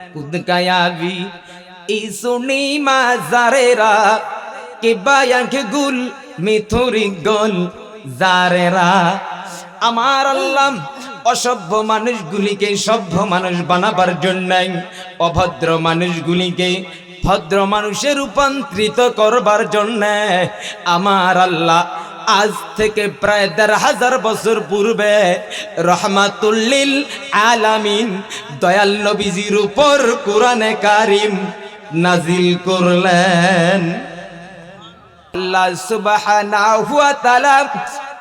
खुद गया भी इसुनी माजारेरा के बायांख गुल মিথুরি গল জারেরা আমার আল্লাহ অসভ্য মানুষগুলিকে সভ্য মানুষ বানাবার জন্য অভদ্র মানুষগুলিকে ভদ্র মানুষে রূপান্তরিত করবার জন্য আমার আল্লাহ আজ থেকে প্রায় দেড় হাজার বছর পূর্বে রহমাতুল্লিল আলামিন দয়াল নবীজির উপর কোরআনে কারিম নাজিল করলেন।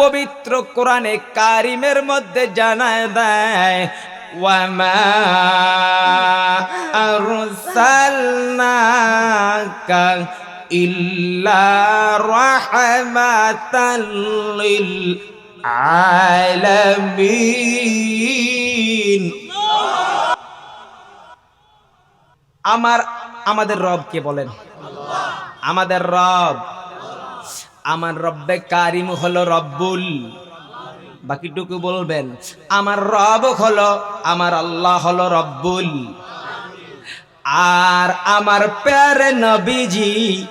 পবিত্র কোরআনে কারিমের মধ্যে জানায় দেয় আরসালনাকা রাহমাতাল লিল আলামিন। আমার, আমাদের রব কে বলেন? আমাদের রব। আমার রব্বে কারিম হলো রব্বুল। বাকিটুকু বলবেন, আমার রব হলো, আমার আল্লাহ হলো রব্বুল। আর আমার প্যারে নবীজি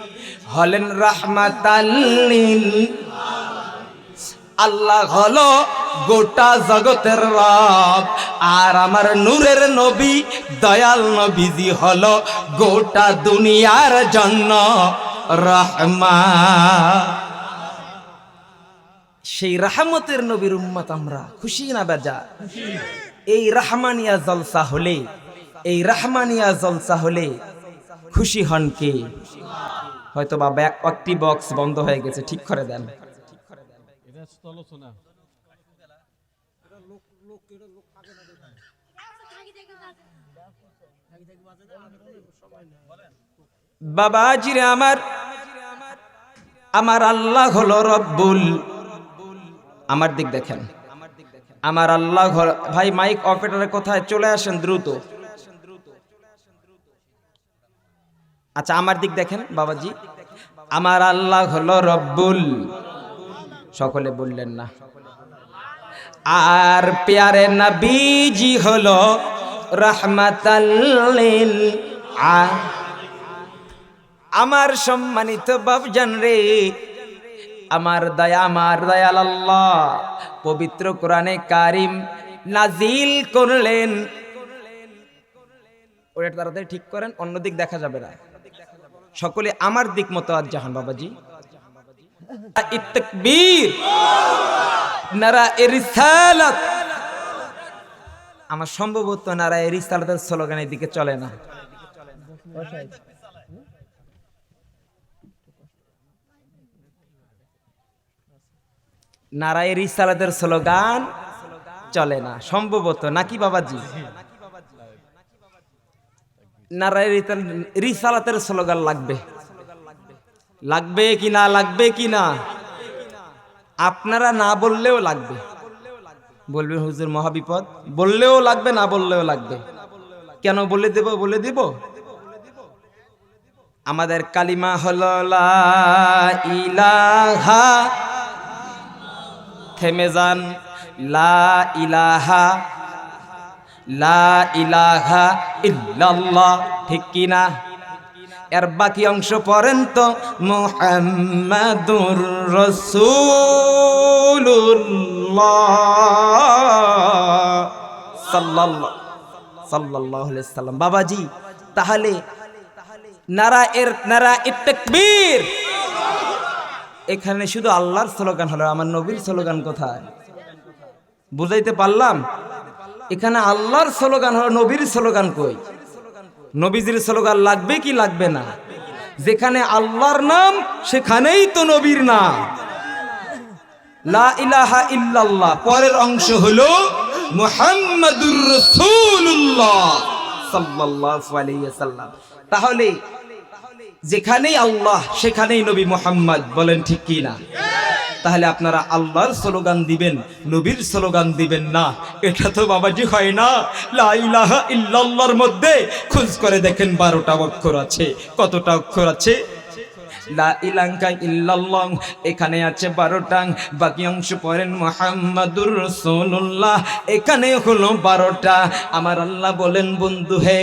হলেন রহমাতাল্লিল আল্লাহ হলো গোটা জগতের রব, আর আমার নূরের নবী, দয়াল নবীজি হলো গোটা দুনিয়ার জন্য রহমা সেই রাহমতের নবীর উম্মত আমরা, খুশি না বেজা? এই রাহমানিয়া জলসা হলে, এই রাহমানিয়া জলসা হলে খুশি হন কে? হয়তো বা একটি বক্স বন্ধ হয়ে গেছে, ঠিক করে দেন। বাবাজিরে আমার আমার আল্লাহ হলো রব্বুল, আমার দিক দেখেন। আমার আল্লাহ ভাই মাইক অপারেটরের কোথায়? চলে আসেন দ্রুত। আচ্ছা আমার দিক দেখেন, বাবাজি। আমার আল্লাহ হলো রব্বুল। সকলে বললেন না। আর পেয়ারে নবীজি হলো রহমাতাল্লিল আ আমার সম্মানিত বাবজান রে, আমার দয়া, আমার দয়াল আল্লাহ, পবিত্র কোরআনে কারিম নাজিল করলেন। ওটা তাড়াতাড়ি ঠিক করেন, অন্যদিক দেখা যাবে না। সকলে আমার দিক মতো আজ জাহান বাবাজি। আমার সম্ভবত নারা এরিসালাতের স্লোগানের দিকে চলে না। নারায়ের রিসালাতের স্লোগান চলে না। সম্ভবত নাকি বাবাজি? রিসালাতের স্লোগান লাগবে। লাগবে কি না, লাগবে কি না? আপনারা না বললেও লাগবে। বলবেন হুজুর মহাবিপদ। বললেও লাগবে, না বললেও লাগবে। কেন বলে দেব, বলে দিব? আমাদের কালিমা হল ইলাহা, থেমে যান। লা ইলাহা লা ইলাহা ইল্লাল্লাহ, ঠিক কি না এর বাকি অংশ পড়েন তো, মুহাম্মাদুর আলাইহি সাল্লাম। বাবাজি, তাহলে নারা এর, নারা ইত্তাকবীর এখানে শুধু আল্লাহর স্লোগান হলো, আমার নবীর স্লোগান কোথায়? বুঝাইতে পারলাম? এখানে আল্লাহর স্লোগান হলো নবীর স্লোগান কই? নবীজির স্লোগান লাগবে কি লাগবে না? যেখানে আল্লাহর নাম, সেখানেই তো নবীর নাম। লা ইলাহা ইল্লাল্লাহ, পরের অংশ হলো তাহলে যেখানেই আল্লাহ, সেখানেই নবী মোহাম্মদ, বলেন ঠিক কি না? তাহলে আপনারা আল্লাহর স্লোগান দিবেন, নবীর স্লোগান দিবেন না। এটা তো বাবাজি হয় না। লাইলাহা ইল্লাল্লাহর মধ্যে খোঁজ করে দেখেন বারোটা অক্ষর আছে। কতটা অক্ষর আছে? লা ইলাঙ্কা ইল্লাল্লাহ, এখানে আছে বারোটা বাকি অংশ পড়েন মোহাম্মদুর রসুল্লাহ এখানে হলো বারোটা। আমার আল্লাহ বলেন, বন্ধু হে,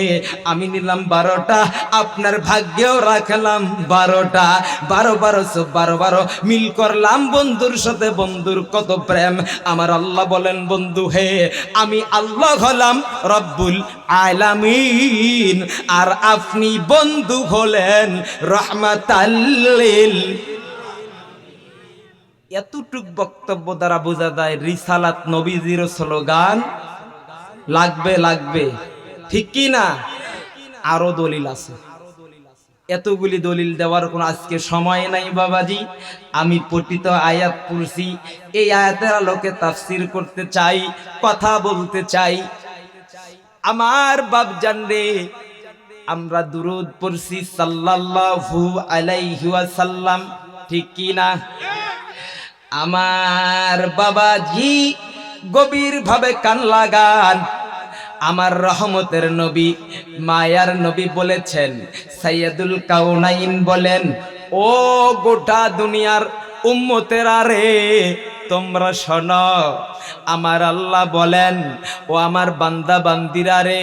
আমি নিলাম বারোটা, আপনার ভাগ্যেও রাখলাম বারোটা। বারো বারোশো বারো বারো, মিল করলাম বন্ধুর সাথে, বন্ধুর কত প্রেম। আমার আল্লাহ বলেন, বন্ধু হে, আমি আল্লাহ হলাম রব্বুল আলামিন, আর আপনি বন্ধু হলেন রহমাতাল্লিল এতটুক বক্তব্য দ্বারা বোঝা যায় রিসালাত নবীজির স্লোগান, লাগবে লাগবে। ঠিক কি না? আরও দলিল আছে। এতগুলি দলিল দেওয়ার কোনো আজকে সময় নাই বাবাজি। আমি পঠিত আয়াত পড়ছি। এই আয়াতের আলোকে তাফসির করতে চাই, কথা বলতে চাই। আমার বাপ জানরে আমরা দুরুদ পড়ছি সাল্লাল্লাহু আলাইহি ওয়াসাল্লাম, ঠিক কি না? আমার বাবাজি গভীর ভাবে কান লাগান। আমার রহমতের নবী, মায়ার নবী বলেছেন সৈয়দুল কাউনাইন বলেন, ও গোটা দুনিয়ার উম্মতেরা রে, তোমরা শোনো। আমার আল্লাহ বলেন, ও আমার বান্দা বান্দিরা রে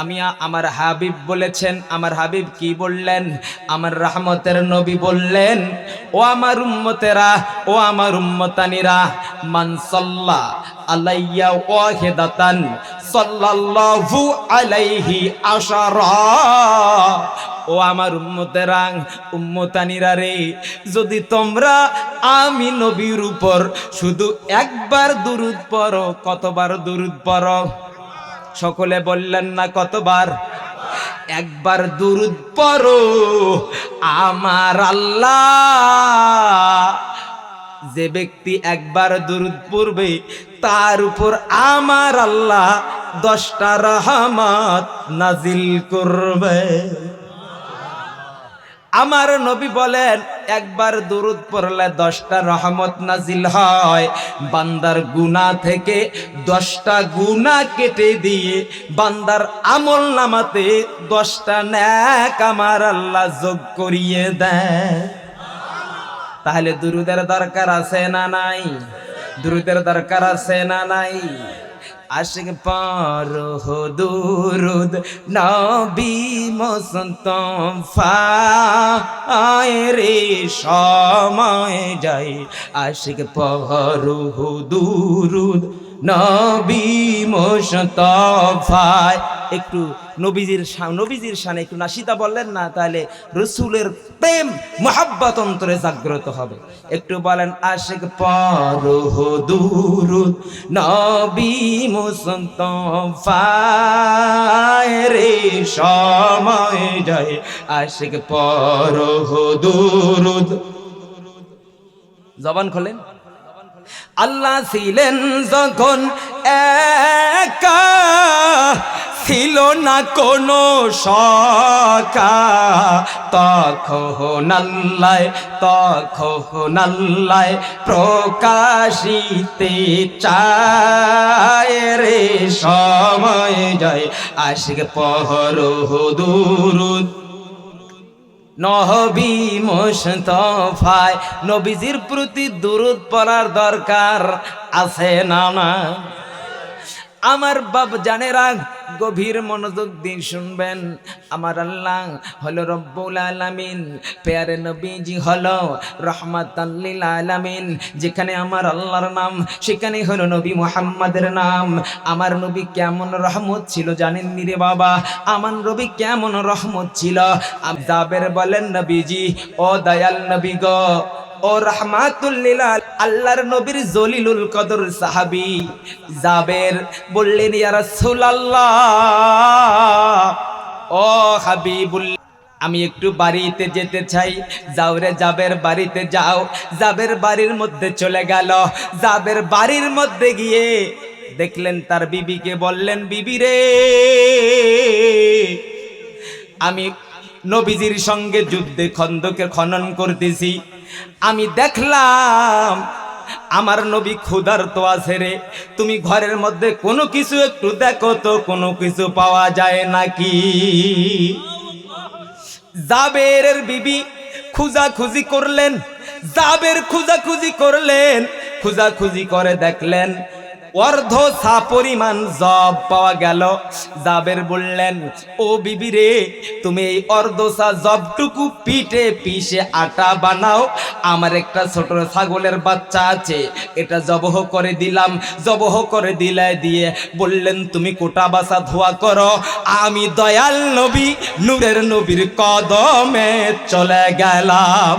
আমি আমার হাবিব বলেছেন, আমার হাবিব কি বললেন? আমার রহমতের নবী বললেন, ও আমার উম্মতেরা, ও আমার উম্মতানিরা, মান সাল্লা আলাইয়া ওয়াহিদাতান সাল্লাল্লাহু আলাইহি আশারা। ও আমার উম্মতেরা, উম্মতানিরা রে, যদি তোমরা আমি নবীর উপর শুধু একবার দুরুদ পড়ো, কতবার দুরুদ পড়ো? সকলে বললেন না কতবার? একবার দুরুদ পড়ো, আমার আল্লাহ। যে ব্যক্তি একবার দুরুদ পড়বে, তার উপর আমার আল্লাহ দশটা রহমত নাজিল করবে। আমার নবী বলেন, একবার দুরুদ পড়লে দশটা রহমত নাজিল হয়। বান্দার গুনাহ থেকে দশটা গুনাহ কেটে দিয়ে বান্দার আমল নামাতে দশটা ন্যাক আমার আল্লাহ যোগ করিয়ে দেয় তাহলে দুরুদের দরকার আছে না নাই? দুরুদের দরকার আছে না নাই? আশিক পার দুরুদ নবী মসন্ত রে সময় যাই। আশিক পর দুরুদ নবী মসন্ত একটু নবীজির নবীজির শানে একটু নাসিদা বললেন, না, তাহলে রসুলের প্রেম মোহাব্বত অন্তরে জাগ্রত হবে। একটু বলেন, আশেক পর রে সময় যায় আশেক পর জবান খোলেন। আল্লাহ ছিলেন যখন একা ছিল না কোনো সকা তখন তখন প্রকাশিতে চায় রে সময় যায় আশিক পহর দুরুদ নহবি মোস্তফায় নবীজির প্রতি দুরুদ পড়ার দরকার আছে না না আমার বাপ জানে রাগ, গভীর মনোযোগ দিয়ে শুনবেন। আমার আল্লাহ হলো রব্বুল আলামিন, পেয়ারে নবীজি হলো রহমাতাল্লিল আলামিন। যেখানে আমার আল্লাহর নাম, সেখানে হলো নবী মুহাম্মাদের নাম। আমার নবী কেমন রহমত ছিল জানেন রে বাবা? আমার নবী কেমন রহমত ছিল? জাবের বলেন নবীজি, ও দয়াল নবী গো ও রহমাতুল্লিল আল্লাহর নবীর জলিলুল কদর সাহাবী জাবের বললেন ও হাবিবুল আমি একটু বাড়িতে যেতে চাই। যাও রে জাবের বাড়িতে যাও। জাবের বাড়ির মধ্যে চলে গেল। জাবের বাড়ির মধ্যে গিয়ে দেখলেন, তার বিবিকে বললেন, বিবি রে, আমি নবীজির সঙ্গে যুদ্ধে খন্দকে খনন করতেছি। আমি দেখলাম, আমার নবী ক্ষুধার তো আছে রে। তুমি ঘরের মধ্যে কোনো কিছু একটু দেখো তো, কোনো কিছু পাওয়া যায় নাকি? জাবের বিবি খুঁজাখুঁজি করলেন, জাবের খুঁজাখুঁজি করলেন, খুঁজাখুঁজি করে দেখলেন অর্ধ সা পরিমাণ জব পাওয়া গেল। জাবের বললেন, ও বিবি রে, তুমি এই অর্ধ সা জবটুকু পিঠে পিষে আটা বানাও। আমার একটা ছোট ছাগলের বাচ্চা আছে, এটা জবহ করে দিলাম, জবহ করে দিলে দিয়ে বললেন, তুমি কোটা বাসা ধোয়া করো। আমি দয়াল নবী, নূরের নবীর কদমে চলে গেলাম।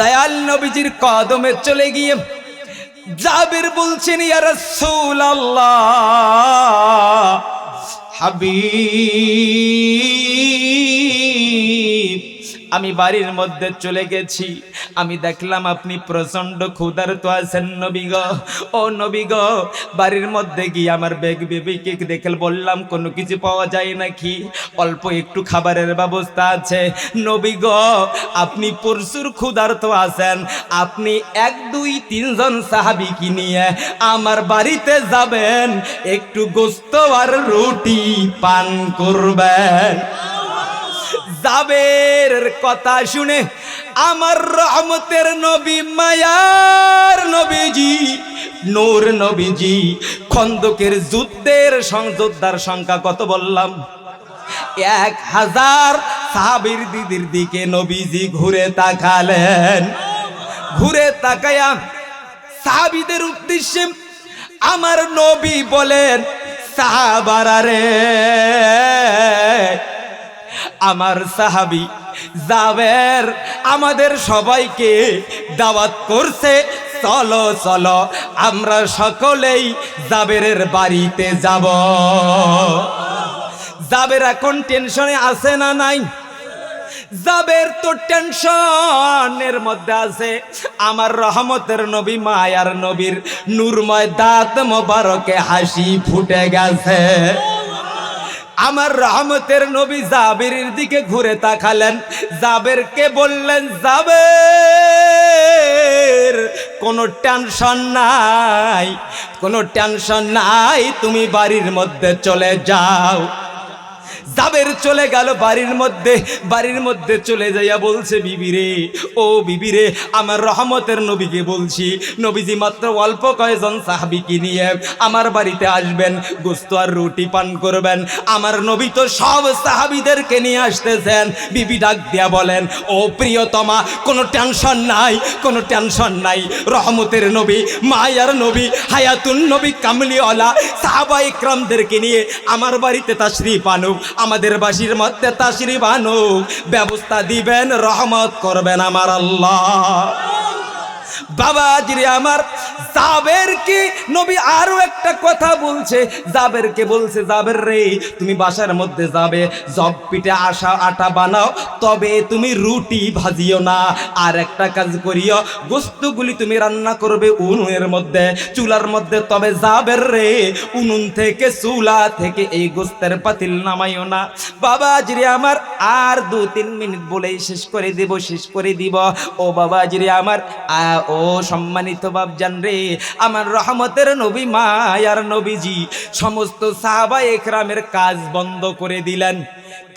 দয়াল নবীজির কদমে চলে গিয়ে জাবির বলছেন ইয়া রাসূলুল্লাহ হাবিব আমি বাড়ির মধ্যে চলে গেছি। আমি দেখলাম আপনি প্রচণ্ড ক্ষুধার্ত আছেন নবীগ ও নবী গ, বাড়ির মধ্যে গিয়ে আমার বেগ বেবিকে দেখে বললাম, কোনো কিছু পাওয়া যায় নাকি? অল্প একটু খাবারের ব্যবস্থা আছে। নবীগ আপনি প্রচুর ক্ষুধার্ত আছেন। আপনি এক, দুই, তিনজন সাহাবিকে নিয়ে আমার বাড়িতে যাবেন। একটু গোস্ত আর রুটি পান করবেন। জাবের কথা শুনে আমার রহমতের নবী, মায়ার নবীজি, নূর নবীজি, খন্দকের যুদ্ধের সংযোদ্ধার সংখ্যা কত বললাম? এক হাজার সাহাবির দিদির দিকে নবীজি ঘুরে তাকালেন। ঘুরে তাকায়া সাহাবিদের উদ্দেশ্যে আমার নবী বলেন, সাহাবারা রে আমার সাহাবি জাবের আমাদের সবাইকে দাওয়াত করছে, চলো চলো, আমরা সকলেই জাবেরের বাড়িতে যাব। জাবের এখন টেনশনে আছে না নাই? জাবের তো টেনশনের মধ্যে আছে। আমার রহমতের নবী, মায়ার নবীর নূরময় দাঁত মোবারকে হাসি ফুটে গেছে। আমার রহমতের নবী জাবেরের দিকে ঘুরে তাকালেন। জাবেরকে বললেন, জাবের, কোনো টেনশন নাই, কোনো টেনশন নাই, তুমি বাড়ির মধ্যে চলে যাও। জাবের চলে গেল বাড়ির মধ্যে বাড়ির মধ্যে চলে যাইয়া বলছে বিবিরে ও বিবিরে আমার রহমতের নবীকে বলছি, নবীজি মাত্র অল্প কয়েকজন সাহাবিকে নিয়ে আমার বাড়িতে আসবেন, গোস্ত আর রুটি পান করবেন। আমার নবী তো সব সাহাবিদেরকে নিয়ে আসতেছেন। বিবি ডাক দিয়া বলেন, ও প্রিয়তমা, কোনো টেনশন নাই, কোনো টেনশন নাই। রহমতের নবী, মায়ার নবী, হায়াতুন নবী কামলিওয়ালা সাহাবা ইকরামদেরকে নিয়ে আমার বাড়িতে তাশরিফ আনুক। আমাদের বাসির মধ্যে তাশরিফ আনুক ব্যবস্থা দিবেন রহমত করবেন আমার আল্লাহ। বাবা জিরে আমার জাবেরকে নবী আরও একটা কথা বলছে। জাবেরকে বলছে, জাবের রে, তুমি বাসার মধ্যে যাবে, জব পিঠে আসা, আটা বানাও, তবে তুমি রুটি ভাজিও না। আর একটা কাজ করিও, গোস্তগুলি তুমি রান্না করবে উনুনের মধ্যে, চুলার মধ্যে। তবে জাবের রে, উনুন থেকে চুলা থেকে এই গোস্তের পাতিল নামাইও না। বাবা জিরে আমার, আর দু তিন মিনিট বলেই শেষ করে দেব, শেষ করে দিব। ও বাবা জিরে আমার ও সম্মানিত বাবজান রে, আমার রহমতের নবী মায়ার নবীজি, সমস্ত সাহাবা একরামের কাজ বন্ধ করে দিলেন।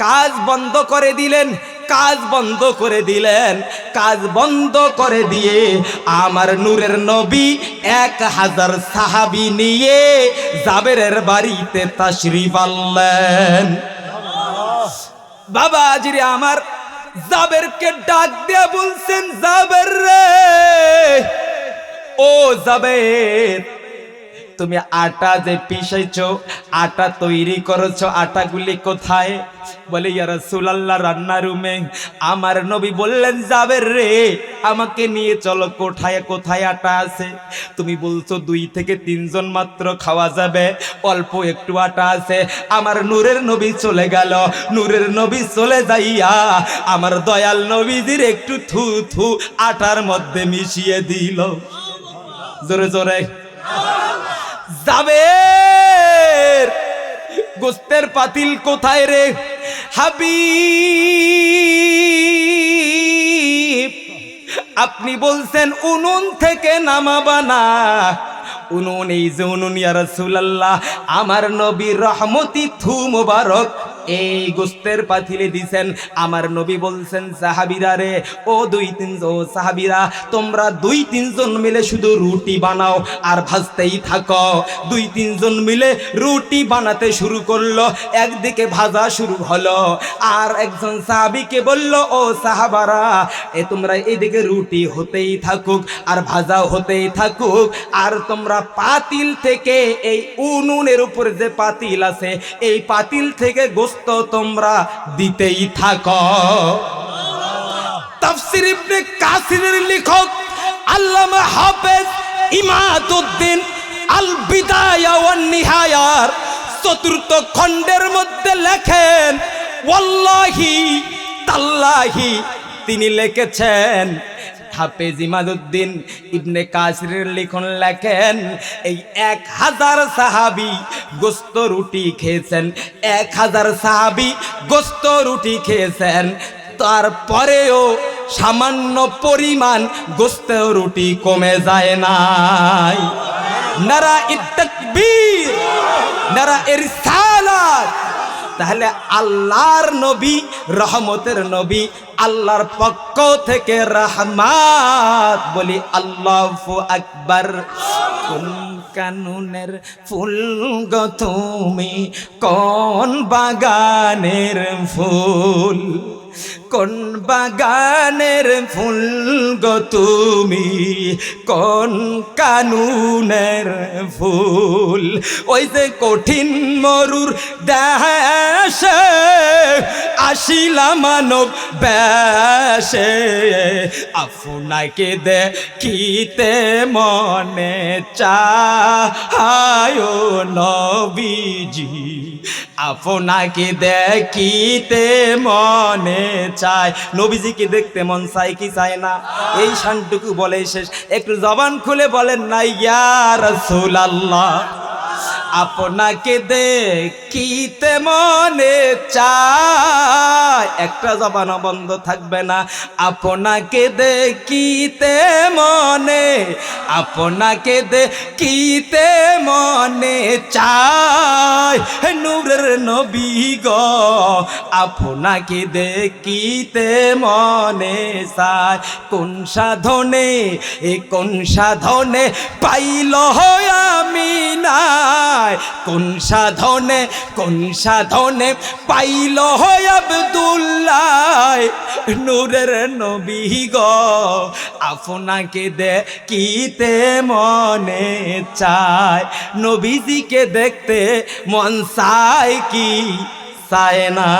কাজ বন্ধ করে দিলেন, কাজ বন্ধ করে দিলেন, কাজ বন্ধ করে দিয়ে আমার নূরের নবী এক হাজার সাহাবি নিয়ে জাবেরের বাড়িতে তাশরিফ আনলেন। বাবা, আজিরে আমার জাবেরকে ডাক দিয়ে বলছেন জাবের রে ও জাবের তুমি আটা যে পিসাইছো আটা তৈরি করেছ, আটাগুলি কোথায়? বলে ইয়ার সুলাল্লাহ রান্না রুমে। আমার নবী বললেন জাবের রে, আমাকে নিয়ে চলো, কোথায় কোথায় আটা আছে? তুমি বলছো, দুই থেকে তিনজন মাত্র খাওয়া যাবে, অল্প একটু আটা আছে। আমার নূরের নবী চলে গেল, নূরের নবী চলে যাইয়া আমার দয়াল নবীজির একটু থু থু আটার মধ্যে মিশিয়ে দিল। জোরে জোরে। জাবের গোস্তের পাতিল কোথায় রে? হাবি আপনি বলছেন উনুন থেকে নামাবা না। উনুন এই যে উনুন, ইয়া রাসূলুল্লাহ, আমার নবী রহমতি থু মুবারক। এই গোস্তের পাতিলে দিছেন। আমার নবী বলছেন, সাহাবিরা রে, ও দুই তিনজন সাহাবিরা, তোমরা দুই তিনজন মিলে শুধু রুটি বানাও আর ভাজতেই থাকো। দুই তিনজন মিলে রুটি বানাতে শুরু করল, একদিকে ভাজা শুরু হলো, আর একজন সাহাবিকে বলল, ও সাহাবারা, এ তোমরা এদিকে রুটি হতেই থাকুক আর ভাজা হতেই থাকুক, আর তোমরা পাতিল থেকে এই উনুনের উপর যে পাতিল আছে, এই পাতিল থেকে গোস্ত তোমরা দিতেই থাকো। ইবনে কাসিরের লেখক আল্লামা হাফেজ ইমাদউদ্দিন আল বিদায়া ওয়ান নিহায়ার চতুর্থ খণ্ডের মধ্যে লেখেন, ওয়াল্লাহি তাল্লাহি। তিনি লিখেছেন হাফেজ ইমাদুদ্দিন ইবনে কাসিরের লিখন লেখেন, এই এক হাজার সাহাবি গোস্ত রুটি খেয়েছেন, এক হাজার সাহাবি গোস্ত রুটি খেয়েছেন, তারপরেও সামান্য পরিমাণ গোস্ত রুটি কমে যায় নাই। নারা ইত্তাকবীর, নারা এর ইরসালাত তাহলে আল্লাহর নবী, রহমতের নবী, আল্লাহর পক্ষ থেকে রহমাত বলি আল্লাহ আকবর। কোন কানুনের ফুল গো তুমি? কোন বাগানের ফুল? কোন বাগানের ফুল গো তুমি? কোন কানুনের ফুল? ওই যে কঠিন মরুর দেশে আসিলা মানব বেশে। আপনাকে দেখিতে মনে চায় নবীজি। আপনাকে দেখিতে মনে চায় নবীজিকে দেখতে মন চায় কি চায় না? এই শানটুকু বলে শেষ। একটু জবান খুলে বলেন না ইয়া রাসূলুল্লাহ। আপনাকে দেখিতে মনে চায়। একটা জবানও বন্ধ থাকবে না। আপনাকে দেখিতে মনে, আপনাকে দেখিতে মনে চায়। নূরের নবী গ, আপনাকে দেখিতে মনে চায়। কোন সাধনে, এ কোন সাধনে পাইল হয় আমি নাই। কোন সাধনে কোন সাধনে পাইল আব্দুল্লাহ নূরের নবী গ। আপনাকে দেখিতে মনে চায়, নবীজিকে দেখতে মন চায় কি? চায় না।